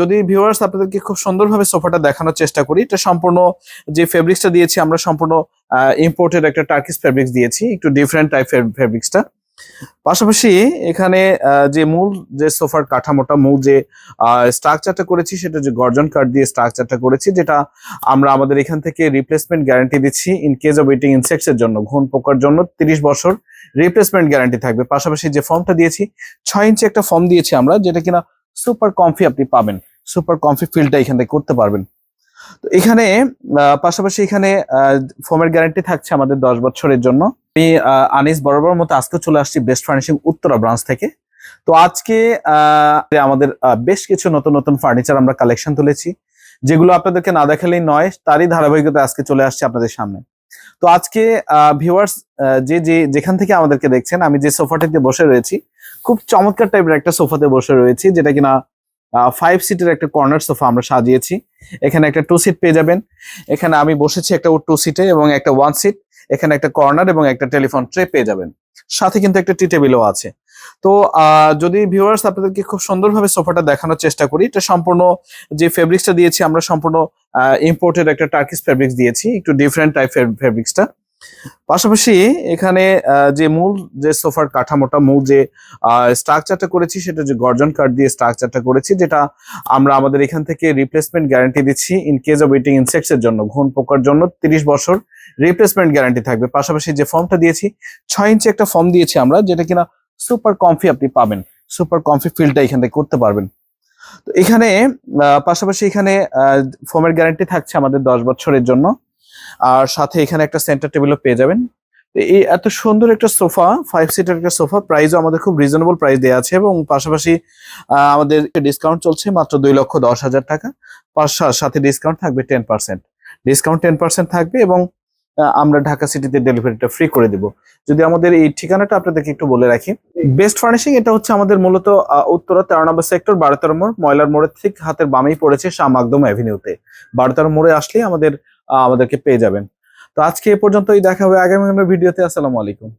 যদি ভিউয়ার্স আপনাদেরকে খুব সুন্দরভাবে সোফাটা দেখানোর চেষ্টা করি, এটা সম্পূর্ণ যে ফেব্রিক্সটা দিয়েছি, আমরা সম্পূর্ণ ইম্পোর্টেড একটা টার্কিস ফেব্রিক্স দিয়েছি, একটু ডিফারেন্ট টাইপ ফেব্রিক্সটা পাশাপাশি এখানে যে মূল যে সোফার কাঠামোটা, মূল যে স্ট্রাকচারটা করেছি, সেটা যে গর্জন কার্ড দিয়ে স্ট্রাকচারটা করেছি, যেটা আমরা আমাদের এখান থেকে রিপ্লেসমেন্ট গ্যারান্টি দিচ্ছি in case of eating insects এর জন্য। ঘুণ পোকার জন্য তিরিশ বছর রিপ্লেসমেন্ট গ্যারান্টি থাকবে। পাশাপাশি যে ফর্মটা দিয়েছি, ছয় ইঞ্চি একটা ফর্ম দিয়েছি আমরা, যেটা কিনা সুপার কমফি আপনি পাবেন। সুপার কমফি ফিলটা এখান থেকে করতে পারবেন। তো এখানে পাশাপাশি এখানে ফর্মের গ্যারান্টি থাকছে আমাদের দশ বছরের জন্য। আমি আনিস বরাবর মতো আজকে চলে আসছি বেস্ট ফার্নিশিং উত্তরা ব্রাঞ্চ থেকে। তো আজকে আমাদের বেশ কিছু নতুন নতুন ফার্নিচার আমরা কালেকশন তুলেছি। যেগুলো আপনাদেরকে না দেখালেই নয়, তারই ধারাবাহিকতা আজকে চলে আসছে আপনাদের সামনে। তো আজকে ভিউয়ার্স যে যে, যেখান থেকে আমাদেরকে দেখছেন, আমি যে সোফাটিতে বসে রয়েছি, খুব চমৎকার টাইপের একটা সোফাতে বসে রয়েছি, যেটা কিনা ফাইভ সিটের একটা কর্নার সোফা আমরা সাজিয়েছি। এখানে একটা টু সিট পেয়ে যাবেন। এখানে আমি বসেছি একটা টু সিটে এবং একটা ওয়ান সিট এখানে একটা কর্নার এবং একটা টেলিফোন ট্রে পেয়ে যাবেন। সাথে কিন্তু একটা টি টেবিলও আছে। তো যদি ভিউয়ার্স আপনাদেরকে খুব সুন্দরভাবে সোফাটা দেখানোর চেষ্টা করি, এটা সম্পূর্ণ যে ফেব্রিক্সটা দিয়েছি, আমরা সম্পূর্ণ ইম্পোর্টেড একটা টার্কিস ফেব্রিক্স দিয়েছি, একটু ডিফারেন্ট টাইপ ফেব্রিক্সটা পাশাপাশি এখানে যে মূল যে সোফার কাঠামোটা, মূল যে স্ট্রাকচারটা করেছি, সেটা যে গর্জন কার্ড দিয়ে স্ট্রাকচারটা করেছি, যেটা আমরা আমাদের এখান থেকে রিপ্লেসমেন্ট গ্যারান্টি দিচ্ছি in case of eating insects এর জন্য, ঘুণ পোকার জন্য তিরিশ বছর রিপ্লেসমেন্ট গ্যারান্টি থাকবে। পাশাপাশি যে ফর্মটা দিয়েছি, ছয় ইঞ্চি একটা ফর্ম দিয়েছি আমরা, যেটা কিনা সুপার কমফি আপনি পাবেন। সুপার কমফি ফিলটা এখান থেকে করতে পারবেন। তো এখানে পাশাপাশি এখানে ফোমের গ্যারান্টি থাকছে আমাদের দশ বছরের জন্য। আর সাথে এখানে একটা সেন্টার টেবিলও পেয়ে যাবেন। এই এত সুন্দর একটা সোফা ফাইভ সিটার একটা সোফা প্রাইসও আমাদের খুব রিজনেবল প্রাইস দেওয়া আছে এবং পাশাপাশি আমাদের ডিসকাউন্ট চলছে মাত্র দুই লক্ষ দশ হাজার টাকা। পাঁচ সাথে ডিসকাউন্ট থাকবে ten percent discount ten percent থাকবে এবং আমরা ঢাকা সিটিতে ডেলিভারিটা ফ্রি করে দিব। যদি আমাদের এই ঠিকানাটা আপনাদেরকে একটু বলে রাখি বেস্ট ফার্নিশিং এটা হচ্ছে আমাদের মূলত উত্তরা তেরো নম্বর সেক্টর বারো তেরো মোড়, ময়লার মোড়ের ঠিক হাতের বামেই পড়েছে শাম একদম অ্যাভিনিউতে বারো তেরো মোড়ে আসলেই আমাদের আমাদেরকে পেয়ে যাবেন। তো আজকে এ পর্যন্তই, দেখা হবে আগামী ভিডিওতে, আসসালামু আলাইকুম।